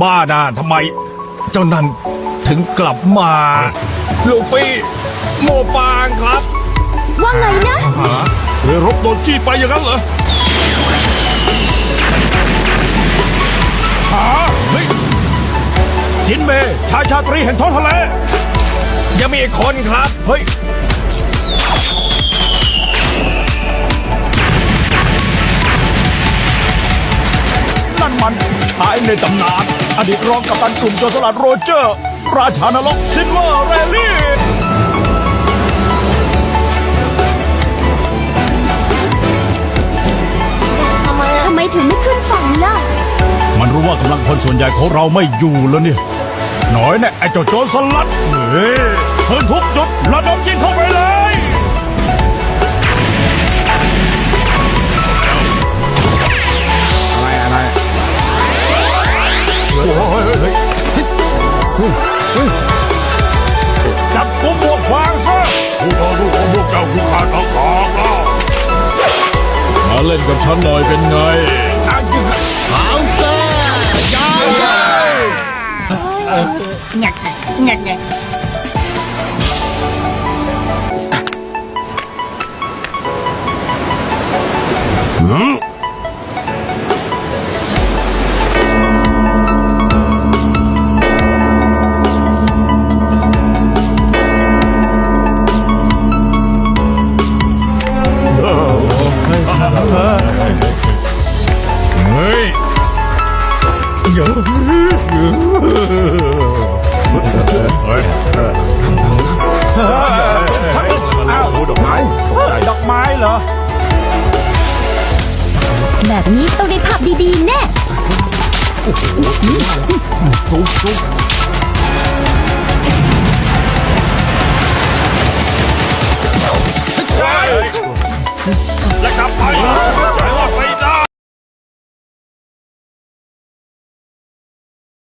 บ้านาทำไม เจ้านั่นถึงกลับมา ลูปี้โมปางครับว่าไงนะหาเรือรบโดนจี้ไปอย่างนั้นเหรอหาเฮ้ยจินเมย์ชายชาตรีแห่งท้องทะเลยังมีอีกคนครับ เฮ้ย นั่นมันชายในตำนาน อดีตรองกัปตันกลุ่มโจรสลัดโรเจอร์ ราชานรกซินเวอร์เรลลี่ทำไมอะทำไมถึงไม่ขึ้นฝั่งล่ะ มันรู้ว่ากำลังพลส่วนใหญ่ของเราไม่อยู่แล้วเนี่ยหน่อยเนี่ยไอ้เจ้าโจรสลัดเฮ้ยเพิ่งทุกจุดระดมยิง จับกุมหมวกฟางซะผู้ต่อสู้ของพวกเจ้าคือขาดอาคาแล้วมาเล่นกับฉันหน่อยเป็นไงเอาเซอร์ยาวเลยหงักหงักหงักเยวเฮ้ยอ้าวดอกไม้ดอกไม้เหรอ แบบนี้ต้องได้ภาพดีๆแน่